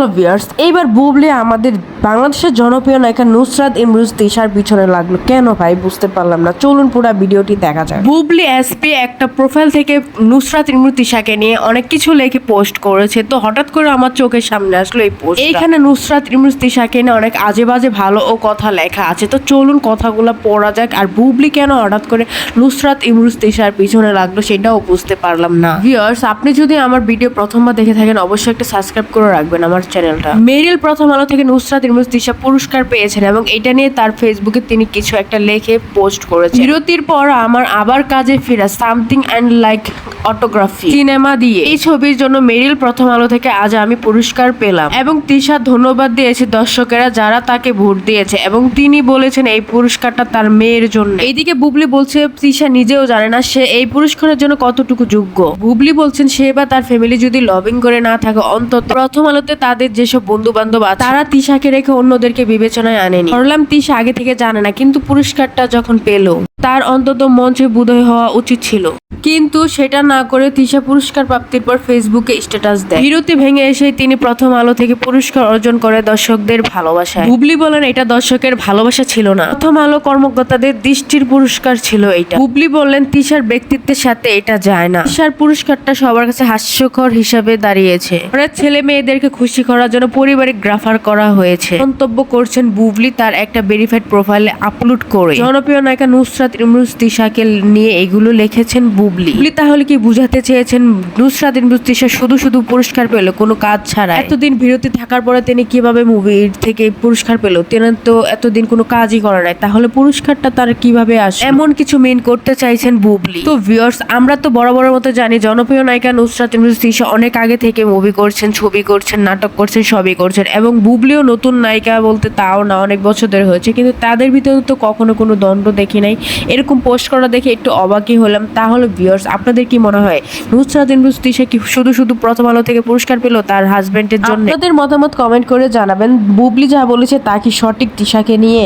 Hello viewers এইবার বুবলি আমাদের বাংলাদেশের জনপ্রিয় নায়িকা নুসরাত ইমরুজ তিশার পিছনে লাগল। কেন ভাই? বুঝতে পারলাম না। চলুন পুরো ভিডিওটি দেখা যায় বুবলি এসপি একটা প্রোফাইল থেকে নুসরাত ইমরুজ তিশাকে নিয়ে অনেক কিছু লেখে পোস্ট করেছে। তো হঠাৎ করে আমার চোখের সামনে আসলো এই পোস্ট এইখানে নুসরাত ইমরুজ তিশাকে নিয়ে অনেক আজে বাজে ভালো ও কথা লেখা আছে। তো চলুন কথাগুলো পড়া যাক। আর বুবলি কেন হঠাৎ করে নুসরাত ইমরুজ তিশার পিছনে লাগল সেটাও বুঝতে পারলাম না। ভিউয়ার্স আপনি যদি আমার ভিডিও প্রথমবার দেখে থাকেন অবশ্যই একটা সাবস্ক্রাইব করে রাখবেন। আমার চ্যানেলটা মেরিল প্রথম আলো থেকে নুসরাত ইরমুজ দিশা পুরস্কার পেয়েছেন এবং এটা নিয়ে তার ফেসবুকে তিনি কিছু একটা লেখে পোস্ট করেছেন। বিরতির পর আমার আবার কাজে ফেরা something and like autography. Cinema দিয়ে। এই ছবির জন্য মেরিল প্রথম আলো থেকে আজ আমি পুরস্কার পেলাম। এবং তিশা ধন্যবাদ দিয়েছে দর্শকেরা যারা তাকে ভোট দিয়েছে এবং তিনি বলেছেন এই পুরস্কারটা তার মেয়ের জন্য। এইদিকে বুবলি বলছে তিশা নিজেও জানে না সে এই পুরস্কারের জন্য কতটুকু যোগ্য। বুবলি বলছেন সে বা তার ফ্যামিলি যদি লবিং করে না থাকে অন্তত প্রথম আলোতে তাদের যেসব বন্ধু বান্ধব আছে তারা তিশাকে রেখে অন্যদেরকে বিবেচনায় আনেনি। ধরলাম তিশা আগে থেকে জানে না কিন্তু পুরস্কারটা যখন পেল। তার অন্তত মঞ্চে বুধয় হওয়া উচিত ছিল। কিন্তু সেটা না করে তিশা পুরস্কার প্রাপ্তির পর ফেসবুকে স্ট্যাটাস দেয়। বিরতি ভেঙে এসে তিনি প্রথম আলো থেকে পুরস্কার অর্জন করে দর্শকদের ভালোবাসায়। বুবলি বলেন, এটা দর্শকের ভালোবাসা ছিল না। প্রথম আলো কর্মকর্তাদের দৃষ্টির পুরস্কার ছিল এটা বুবলি বললেন, তিশার ব্যক্তিত্বের সাথে এটা যায় না। তিশার পুরস্কারটা সবার কাছে হাস্যকর হিসাবে দাঁড়িয়েছে। ওরা ছেলে মেয়েদেরকে খুশি করার জন্য পারিবারিক গ্রাফার করা হয়েছে। মন্তব্য করছেন বুবলি তার একটা ভেরিফাইড প্রোফাইলে আপলোড করে। জনপ্রিয় নায়িকা নুসরাত ইমরুজ তিশাকে নিয়ে এগুলো লিখেছেন বুবলি। বুবলি তাহলে কি বুঝাতে চেয়েছেন? নুসরাত ইমরুজ তিশা শুধু শুধু পুরস্কার পেল কোনো কাজ ছাড়া এতদিন বিরতি থাকার পরে তিনি কীভাবে মুভির থেকে পুরস্কার পেল? তিনি তো এতদিন কোনো কাজই করে নাই তাহলে পুরস্কারটা তার কীভাবে আসে এমন কিছু মেন করতে চাইছেন বুবলি। তো ভিউয়ার্স আমরা তো বড় বড় মতো জানি জনপ্রিয় নায়িকা নুসরাত ইমরুজ তিশা অনেক আগে থেকে মুভি করছেন ছবি করছেন নাটক করছেন সবই করছেন এবং বুবলিও নতুন নায়িকা বলতে তাও না অনেক বছর ধরে হয়েছে কিন্তু তাদের ভিতরে তো কখনো কোনো দ্বন্দ্ব দেখি নাই। এরকম পোস্ট করা দেখে একটু অবাকই হলাম। তাহলে ভিউয়ার্স আপনাদের কি মনে হয়? নুসরাত ইমরুজ তিশা কি শুধু শুধু প্রথম আলো থেকে পুরস্কার পেল তার হাজবেন্ডের জন্য? আপনাদের মতামত কমেন্ট করে জানাবেন। বুবলি যা বলেছে তা কি সঠিক তিশাকে নিয়ে?